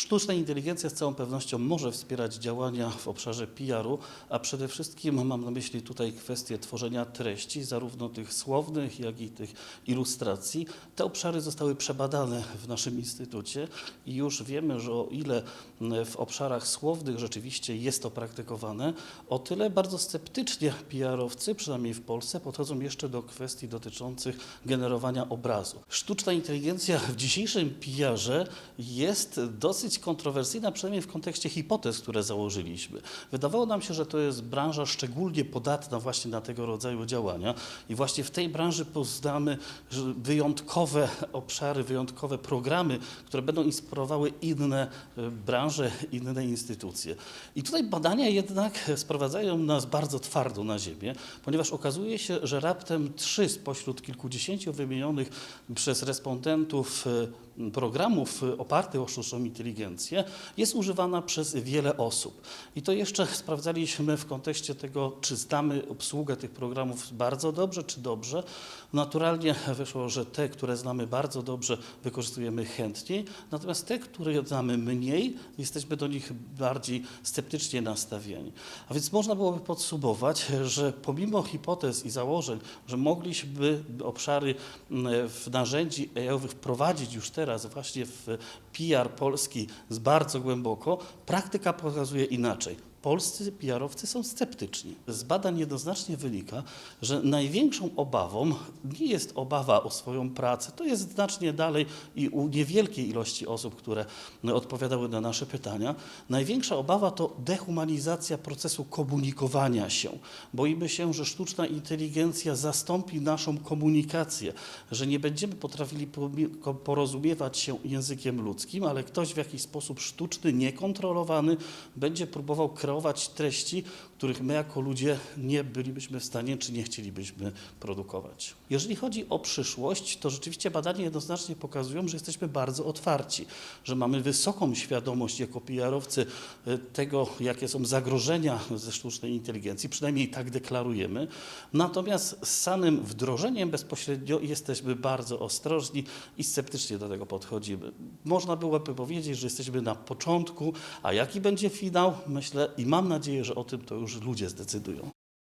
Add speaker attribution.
Speaker 1: Sztuczna inteligencja z całą pewnością może wspierać działania w obszarze PR-u, a przede wszystkim mam na myśli tutaj kwestię tworzenia treści, zarówno tych słownych, jak i tych ilustracji. Te obszary zostały przebadane w naszym instytucie i już wiemy, że o ile w obszarach słownych rzeczywiście jest to praktykowane, o tyle bardzo sceptycznie PR-owcy, przynajmniej w Polsce, podchodzą jeszcze do kwestii dotyczących generowania obrazu. Sztuczna inteligencja w dzisiejszym PR-ze jest dosyć kontrowersyjna, przynajmniej w kontekście hipotez, które założyliśmy. Wydawało nam się, że to jest branża szczególnie podatna właśnie na tego rodzaju działania i właśnie w tej branży poznamy wyjątkowe obszary, wyjątkowe programy, które będą inspirowały inne e, branże, inne instytucje. I tutaj badania jednak sprowadzają nas bardzo twardo na ziemię, ponieważ okazuje się, że raptem trzy spośród kilkudziesięciu wymienionych przez respondentów e, programów e, opartych o sztuczną inteligencję jest używana przez wiele osób. I to jeszcze sprawdzaliśmy w kontekście tego, czy znamy obsługę tych programów bardzo dobrze, czy dobrze. Naturalnie wyszło, że te, które znamy bardzo dobrze, wykorzystujemy chętniej, natomiast te, które znamy mniej, jesteśmy do nich bardziej sceptycznie nastawieni. A więc można byłoby podsumować, że pomimo hipotez i założeń, że mogliśmy obszary m, w narzędzi AI-owych wprowadzić już teraz właśnie w PR polski z bardzo głęboko, praktyka pokazuje inaczej. Polscy PR-owcy są sceptyczni. Z badań jednoznacznie wynika, że największą obawą nie jest obawa o swoją pracę, to jest znacznie dalej i u niewielkiej ilości osób, które odpowiadały na nasze pytania. Największa obawa to dehumanizacja procesu komunikowania się. Boimy się, że sztuczna inteligencja zastąpi naszą komunikację, że nie będziemy potrafili porozumiewać się językiem ludzkim, ale ktoś w jakiś sposób sztuczny, niekontrolowany będzie próbował kreować treści, których my jako ludzie nie bylibyśmy w stanie czy nie chcielibyśmy produkować. Jeżeli chodzi o przyszłość, to rzeczywiście badania jednoznacznie pokazują, że jesteśmy bardzo otwarci, że mamy wysoką świadomość jako PR-owcy e, tego, jakie są zagrożenia ze sztucznej inteligencji, przynajmniej tak deklarujemy. Natomiast z samym wdrożeniem bezpośrednio jesteśmy bardzo ostrożni i sceptycznie do tego podchodzimy. Można byłoby powiedzieć, że jesteśmy na początku, a jaki będzie finał, myślę i mam nadzieję, że o tym to już ludzie zdecydują.